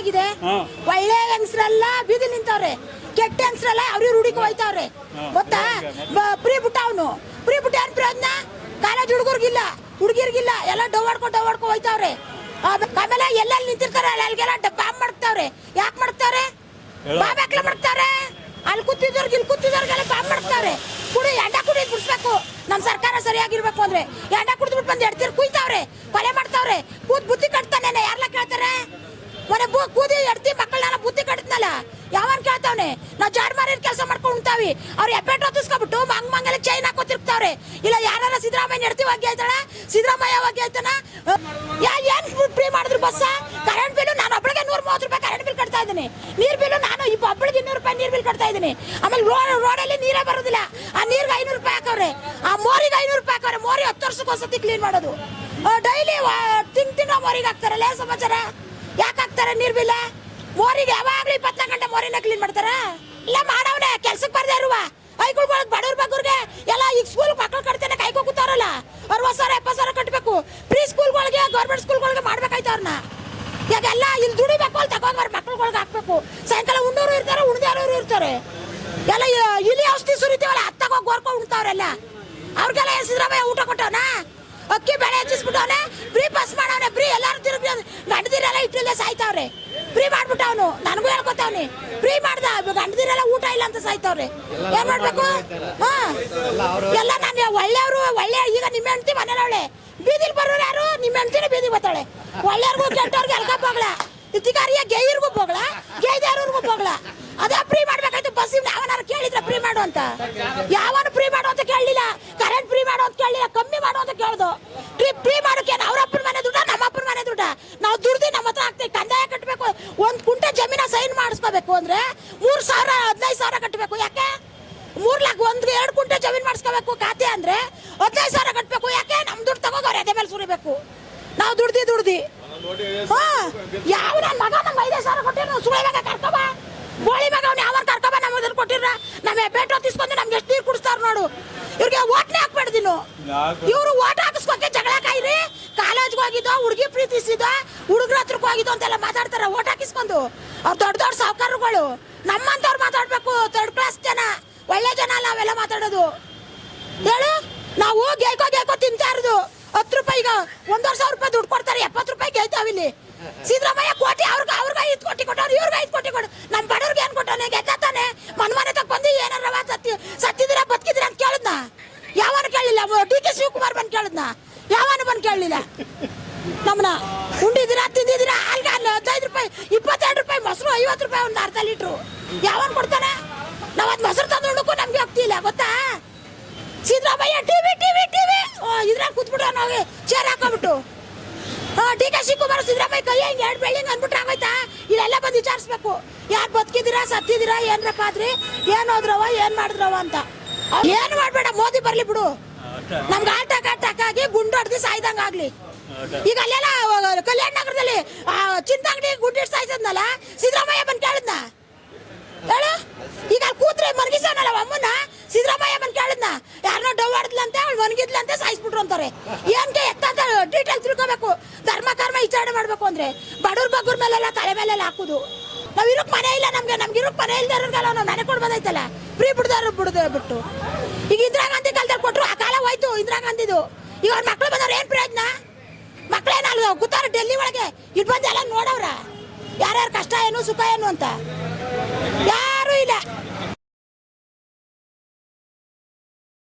ಏನಾಗಿದೆ ಹಾ. ಒಳ್ಳೆ ಹೆಂಗಸ್ರೆಲ್ಲ ಬೀದಿ ನಿಂತವ್ರೆ. ಕೆಟ್ಟ ಹೆಂಗಸ್ರೆಲ್ಲ ಅವ್ರಿಗೆ ರೂಢಿಗೆ ಹೋಯ್ತಾವ್ರೆ. ಗೊತ್ತಾ? ಪ್ರೀ ಬಿಟ್ಟ ಅವನು. ಪ್ರೀ ಬಿಟ್ಟ ಏನ್ ಪ್ರಯೋಜನ? ಕಾಲೇಜ್ ಹುಡುಗರ್ಗಿಲ್ಲ. ಹುಡುಗಿರ್ಗಿಲ್ಲ. ಎಲ್ಲ ಡವಾಡ್ಕೊ ಡವಾಡ್ಕೊ ಹೋಯ್ತಾವ್ರೆ. ಆಮೇಲೆ ಎಲ್ಲೆಲ್ಲಿ ನಿಂತಿರ್ತಾರೆ? ಅಲ್ಲಿಗೆಲ್ಲ ಬಾಂಬ್ ಮಾಡ್ತಾವ್ರೆ. ಯಾಕೆ ಮಾಡ್ತಾವ್ರೆ. ಮಾಡ್ತಾರೆ ಯಾಕೆ ಮಾಡ್ತಾವ್ರೆ? ಅಲ್ಲಿ ಕೂತಿದ್ದವ್ರಿಗೆ ಇಲ್ಲಿ ಕೂತಿದ್ದವ್ರಿಗೆಲ್ಲ ಬಾಂಬ್ ಮಾಡ್ತಾವ್ರೆ. ಕುಡಿ ಎಂಡ ಕುಡಿ ಬಿಡಿಸ್ಬೇಕು ನಮ್ಮ ಸರ್ಕಾರ ಸರಿಯಾಗಿರ್ಬೇಕು ಅಂದ್ರೆ. ಎಂಡ ಕುಡಿದ್ಬಿಟ್ಟು ಬಂದು ಎಡ್ತೀರ್ ಕುಯ್ತಾವ್ರೆ. ಕೊಲೆ ಮಾಡ್ತಾವ್ರೆ. ಕೂತ್ ಬುದ್ಧಿ ಕಟ್ತಾನೆ ಯಾರಲ್ಲ ಕೇಳ್ತಾರೆ? ಮನೆ ಬು ಕೂದಿ ಎಡ್ತಿ ಮಕ್ಕಳನ್ನೆಲ್ಲ ಬುದ್ಧಿ ಕಟ್ಟಿದ್ನಲ್ಲ? ಯಾವನ್ ಕೇಳ್ತಾವ್ನೆ? ನಾವು ಜಾಡ್ ಮಾರಿ ಕೆಲಸ ಮಾಡ್ಕೊಂಡು ಉಣ್ತಾವಿ. ಅವ್ರ ಎಪ್ಪೆಟ್ ಹೊತ್ತಿಸ್ಕೊಬಿಟ್ಟು ಮಂಗ್ ಮಂಗಲ ಚೈನ್ ಹಾಕೋತಿರ್ತಾವ್ರೆ ಇಲ್ಲ ಯಾರ ಸಿದ್ದರಾಮಯ್ಯ ಎಡ್ತಿ ಬಗ್ಗೆ ಆಯ್ತಾಳ ಸಿದ್ದರಾಮಯ್ಯ ಬಗ್ಗೆ ಆಯ್ತಾನ ಯಾ ಏನ್ ಫ್ರೀ ಮಾಡಿದ್ರು ಬಸ್ಸ? ಕರೆಂಟ್ ಬಿಲ್ ನಾನು ಒಬ್ಬಳಿಗೆ ನೂರ ಮೂವತ್ತು ರೂಪಾಯಿ ಕರೆಂಟ್ ಬಿಲ್ ಕಟ್ತಾ ಇದ್ದೀನಿ. ನೀರ್ ಬಿಲ್ ನಾನು ಇಬ್ಬ ಒಬ್ಬಳಿಗೆ ಇನ್ನೂರು ರೂಪಾಯಿ ನೀರ್ ಬಿಲ್ ಕಟ್ತಾ ಇದ್ದೀನಿ. ಆಮೇಲೆ ರೋಡ್ ರೋಡಲ್ಲಿ ನೀರೇ ಬರೋದಿಲ್ಲ. ಆ ನೀರ್ಗೆ ಐನೂರು ರೂಪಾಯಿ ಹಾಕವ್ರೆ. ಆ ಮೋರಿಗೆ ಐನೂರು ರೂಪಾಯಿ ಹಾಕವ್ರೆ. ಮೋರಿ ಹತ್ತು ವರ್ಷಕ್ಕೆ ಒಂದ್ಸತಿ ಕ್ಲೀನ್ ಮಾಡೋದು ಡೈಲಿ ತಿಂಗ್ ತಿನ್ನೋ ಮೋರಿಗೆ ಹಾಕ್ತಾರಲ್ಲ ಸಮಾಚಾರ? ಯಾಕೆ ಹಾಕ್ತಾರೆ ನೀರ್ ಬಿಲ್ಲ ಮೋರಿಗೆ ಯಾವಾಗ್ಲೂ ಇಪ್ಪತ್ನಾಲ್ಕು ಗಂಟೆ ಮೋರಿನ ಕ್ಲೀನ್ ಮಾಡ್ತಾರ? ಇಲ್ಲ ಮಾಡವ್ನೆ ಕೆಲ್ಸಕ್ಕೆ ಬರ್ದೇ ಇರುವ. ಐಗುಳ್ಗೊಳಗ್ ಬಡವ್ರ ಬಗ್ಗರ್ಗೆ ಎಲ್ಲ ಈಗ ಸ್ಕೂಲ್ ಮಕ್ಳು ಕಟ್ತೇನೆ ಕೈಕೋ ಕೂತಾರಲ್ಲ ಅರವತ್ತು ಸಾವಿರ, ಎಪ್ಪತ್ತು ಸಾವಿರ ಕಟ್ಟಬೇಕು ಪ್ರೀ ಸ್ಕೂಲ್ಗಳಿಗೆ ಗೌರ್ಮೆಂಟ್ ಸ್ಕೂಲ್ಗಳಿಗೆ ಮಾಡ್ಬೇಕಾಯ್ತು ಅವ್ರನ್ನ ಈಗೆಲ್ಲ ಇಲ್ಲಿ ದುಡಿಬೇಕು ಅಲ್ಲಿ ತಗೊಂಡ್ಬಾರ ಮಕ್ಳುಗಳಿಗೆ ಹಾಕ್ಬೇಕು. ಸಾಯಂಕಾಲ ಉಣ್ಣೋರು ಇರ್ತಾರೆ ಉಣ್ದಾರೋರು ಇರ್ತಾರೆ. ಎಲ್ಲ ಇಲಿ ಔಷಧಿ ಸುರಿತೀವಲ್ಲ ಹತ್ತಾಗ ಹೋಗಿ ಗೋರ್ಕೊಂಡು ಉಣ್ತಾವ್ರೆಲ್ಲ. ಅವ್ರಿಗೆಲ್ಲ ಏನ್ ಸಿದ್ದರಾಮಯ್ಯ ಊಟ ಕೊಟ್ಟವನ? ಅಕ್ಕಿ ಬೆಳೆ ಹೆಚ್ಚಿಸ್ಬಿಟ್ಟವನೆ ಫ್ರೀ ಬಸ್ ಮಾಡವನೆ ಫ್ರೀ ಎಲ್ಲಾರು ತಿರುಗಿ ಗಂಡದಿರೆಲ್ಲ ಇಟ್ಟಿಲ್ಲದೆ ಸಾಯ್ತಾವ್ರೆ ಫ್ರೀ ಮಾಡ್ಬಿಟ್ಟ ಅವನು ನನಗೂ ಹೇಳ್ಕೊತಾವ್ನಿ ಫ್ರೀ ಮಾಡ್ದ ಗಂಡದಿರೆಲ್ಲ ಊಟ ಇಲ್ಲ ಅಂತ ಸಾಯ್ತಾವ್ರೆ ಏನ್ ಮಾಡ್ಬೇಕು ಹಾ ಎಲ್ಲ ನಾನು ಒಳ್ಳೆಯವರು ಒಳ್ಳೆ ಈಗ ನಿಮ್ಮ ಹೆಂಡತಿ ಮನೇಲವಳೆ ಬೀದಿಲ್ ಬರೋರು ಯಾರು ನಿಮ್ಮ ಹೆಂಡತಿನ ಬೀದಿ ಬರ್ತಾಳೆ ಒಳ್ಳೆಯವ್ರಿಗೂ ಕೆಟ್ಟವ್ರಿಗೆ ಎಲ್ಕಪ್ಪ ಹೋಗ್ಲ ಗೇಯರ್ಗೂ ಹೋಗ್ಲಾ ಗೇಯ್ದಾರವ್ರಿಗೂ ಹೋಗ್ಲಾ ಅದೇ ಫ್ರೀ ಮಾಡು ಅಂತ. ಯಾವನು ಫ್ರೀ ಮಾಡು ಅಂತ ಕೇಳಲಿಲ್ಲ. ಕರೆಂಟ್ ಫ್ರೀ ಮಾಡು ಅಂತ ಕೇಳಲಿಲ್ಲ. ಕಮ್ಮಿ ಮಾಡು ಅಂತ ಕೇಳ್ದು. ಟ್ರಿಪ್ ಫ್ರೀ ಮಾಡೋಕೆ ಅವ್ರ ಅಪ್ಪನ ಮನೆ ದುಡ್ಡ, ನಮ್ಮ ಅಪ್ಪನ ಮನೆ ದುಡ್ಡ? ನಾವು ದುಡ್ದು ನಮ್ಮ ಹತ್ರ ಹಾಕ್ತೀವಿ. ಕಂದಾಯ ಕಟ್ಟಬೇಕು ಒಂದ್ ಕುಂಟೆ ಜಮೀನ ಸೈನ್ ಮಾಡಿಸ್ಕೋಬೇಕು ಅಂದ್ರೆ ಮೂರ್ ಸಾವಿರ, ಹದಿನೈದು ಸಾವಿರ ಕಟ್ಟಬೇಕು ಯಾಕೆ? ಮೂರ್ ಲಾಕ್ ಒಂದ್ ಎರಡು ಕುಂಟೆ ಜಮೀನ್ ಮಾಡಿಸ್ಕೋಬೇಕು ಖಾತೆ ಅಂದ್ರೆ ಹದಿನೈದು ಸಾವಿರ ಕಟ್ಟಬೇಕು ಯಾಕೆ? ನಮ್ ದುಡ್ಡು ತಗೋಗೋರು ಅದೇ ಮೇಲೆ ಸುರಿಬೇಕು. ನಾವು ದುಡ್ದಿ ದುಡ್ದಿ. ಹಾ. ಯಾವ ನನ್ನ ಮಗ ನಮ್ಗೆ ಐದೇ ಸಾವಿರ ಕೊಟ್ಟಿರ ಸುಳಿ ಮಗ ಕರ್ಕೊಬ ಗೋಳಿ ಮಗ ಅವ್ನು ಯಾವ ಕರ್ಕೊಬ ನಮ್ಮ ಇದನ್ನ ಕೊಟ್ಟಿರ ನಮ್ಮ ಬೇಟ ತಿಸ್ಕೊಂಡು ನಮ್ಗೆ ಎಷ್ಟು ನೀರು ಕುಡಿಸ್ತಾರ ನೋಡು. ಇವ್ರಿಗೆ ಓಟ್ನೇ ಹಾಕ್ಬೇಡ್ದು ನೀನು ಇವ್ರು ಓಟ್ ಹಾಕಿಸ್ಕೊಕೆ ಜಗಳ ಕಾಯ್ರಿ. ಕಾಲೇಜ್ಗೆ ಹೋಗಿದ್ದೋ, ಹುಡುಗಿ ಪ್ರೀತಿಸಿದ ಹುಡುಗರ ಹತ್ರಕ್ಕೆ ಹೋಗಿದ್ದೋ ಅಂತೆಲ್ಲ ಮಾತಾಡ್ತಾರೆ. ಓಟ್ ಹಾಕಿಸ್ಕೊಂಡು. ಅವ್ರು ದೊಡ್ಡ ದೊಡ್ಡ ಸಾವುಕಾರರುಗಳು. ನಮ್ಮಂತವ್ರು ಮಾತಾಡ್ಬೇಕು. ಥರ್ಡ್ ಕ್ಲಾಸ್ ಜನ. ಒಳ್ಳೆ ಜನ ಅಲ್ಲ ಮಾತಾಡೋದು. ಹೇಳು? ನಾವು ಗೇಕೋ ಗೇಕೋ ತಿಂತಾ ಇರೋದು. ಹತ್ತು ರೂಪಾಯಿ ಒಂದೂವರೆ ಸಾವಿರ ರೂಪಾಯಿ ದುಡ್ಡು ಕೊಡ್ತಾರೆ. ಎಪ್ಪತ್ತು ರೂಪಾಯಿ ಗೆಲ್ತಾವಿಲ್ಲಿ ಸಿದ್ದರಾಮಯ್ಯ ಕೋಟಿ ಅವ್ರಿಗೆ ಅವ್ರಿಗೆ ಐದು ಕೋಟಿ ಕೊಟ್ಟವ್ರು ಇವ್ರಿಗೆ ಐದು ಕೋಟಿ ಕೊಡು ನಮ್ಮ ಬಡವ್ರಿಗೆ ಏನು ಕೊಟ್ಟಾನೆ ಗೆದ್ದಾನೆ ಮನ್ ಮನೆ ತಕ್ಕ ಬಂದು ಏನಾರ ಸತ್ತಿ ಸತ್ತಿದ್ದೀರಾ? ಬದುಕಿದ್ದೀರಾ ಅಂತ ಕೇಳಿದ್ನ? ಯಾವನು ಕೇಳಲಿಲ್ಲ? ಡಿ ಕೆ ಶಿವಕುಮಾರ್ ಬಂದು ಕೇಳಿದ್ನ? ಯಾವನು ಬಂದು ಕೇಳಲಿಲ್ಲ? ನಮ್ಮನ್ನ ಉಂಡಿದ್ದೀರಾ, ತಿಂದಿದ್ದೀರಾ? ಅಲ್ಗ ಅಲ್ಲಿ ಹದಿನೈದು ರೂಪಾಯಿ, ಇಪ್ಪತ್ತೆರಡು ರೂಪಾಯಿ ಮೊಸರು, ಐವತ್ತು ರೂಪಾಯಿ ಒಂದು ಅರ್ಧ ಲೀಟ್ರು. ಯಾವನ್ ಕೊಡ್ತಾನೆ? ನಾವು ಅದು ಮೊಸರು ತಂದು ಉಣ್ಣಕ್ಕೂ ನಮ್ಗೆ ಹೋಗ್ತಿಲ್ಲ ಗೊತ್ತಾ? ಸಿದ್ದರಾಮಯ್ಯ ಟಿವಿ ಟಿವಿ ಟಿವಿ ಇದ್ರಾಗ ಕೂತ್ಬಿಟ್ಟು ನಾವು ಚೇರ್ ಹಾಕೊಂಬಿಟ್ಟು ಡಿ ಕೆ ಶಿವಕುಮಾರ್, ಸಿದ್ದರಾಮಯ್ಯ ಕೈ ಹಿಂಗೆ ಎರಡು ಬೆಳ್ಳಿಂಗ್ ಅಂದ್ಬಿಟ್ರೆ ಆಗೋಯ್ತಾ ಇಲ್ಲೆಲ್ಲ ಬಂದು ವಿಚಾರಿಸ್ಬೇಕು. ಯಾರು ಬದುಕಿದ್ದೀರಾ, ಸತ್ತಿದ್ದೀರಾ ಏನ್ರ ಪಾದ್ರಿ ಏನು ಹೋದ್ರವ ಏನ್ ಮಾಡಿದ್ರವ ಅಂತ. ಏನು ಮಾಡ್ಬೇಡ, ಮೋದಿ ಬರ್ಲಿ ಬಿಡು. ನಮ್ಗೆ ಆಟಕ್ ಆಗಿ ಗುಂಡು ಹೊಡೆದು ಸಾಯ್ದಂಗ ಆಗ್ಲಿ. ಈಗ ಅಲ್ಲೆಲ್ಲ ಕಲ್ಯಾಣ ನಗರದಲ್ಲಿ ಚಿಂತಾಂಗಡಿ ಗುಂಡಿಟ್ಟು ಸಾಯ್ತದ್ನಲ್ಲ ಸಿದ್ದರಾಮಯ್ಯ ಬಂದು ಕೇಳಿದ್ನ? ಹೇಳು? ಈಗ ಕೂತ್ರೆ ಮರ್ಗಿಸೋನಲ್ಲ ಅಮ್ಮನ ಸಿದ್ದರಾಮಯ್ಯ ಬಂದು ಕೇಳಿದ್ನ? ಯಾರನ್ನೋ ಡವ್ ಆಡಿದ್ಲಂತೆ ಅವ್ಳು ಒಣಗಿದ್ಲಂತೆ, ಸಾಯಿಸ್ಬಿಟ್ರು ಅಂತಾರೆ. ಏನ್ಕೆ ಎತ್ತ ಡೀಟೇಲ್ ತಿಳ್ಕೊಬೇಕು. ಧರ್ಮ, ಕರ್ಮ ವಿಚಾರಣೆ ಮಾಡ್ಬೇಕು ಅಂದ್ರೆ ಬಡವ್ರ ಬಗ್ಗರ ಮೇಲೆಲ್ಲ ತಲೆ ಮೇಲೆಲ್ಲ ಹಾಕುದು. ನಾವ್ ಇರೋಕ್ ಮನೆ ಇಲ್ಲ ನಮ್ಗೆ ನಮ್ಗೆ ಇರೋಕ್ ಮನೆ ಇಲ್ದಾರಲ್ಲ ನಾವು ಮನೆ ಕೊಡ್ ಬಂದೈತಲ್ಲ. ಫ್ರೀ ಬಿಡ್ದಾರ ಬಿಡದ ಬಿಟ್ಟು. ಈಗ ಇಂದಿರಾ ಗಾಂಧಿ ಕಾಲದಲ್ಲಿ ಕೊಟ್ರು, ಆ ಕಾಲ ಹೋಯ್ತು ಇಂದಿರಾ ಗಾಂಧಿದು. ಈಗ ಅವ್ರ ಮಕ್ಳು ಬಂದವ್ರು ಏನ್ ಪ್ರಯೋಜನ? ಮಕ್ಳೇನಲ್ಲ ಕೂತಾರ ಡೆಲ್ಲಿ ಒಳಗೆ ಇಟ್ ಬಂದು ಎಲ್ಲ ನೋಡವ್ರ. ಯಾರ್ಯಾರ ಕಷ್ಟ ಏನು, ಸುಖ ಏನು ಅಂತ. ಯಾರು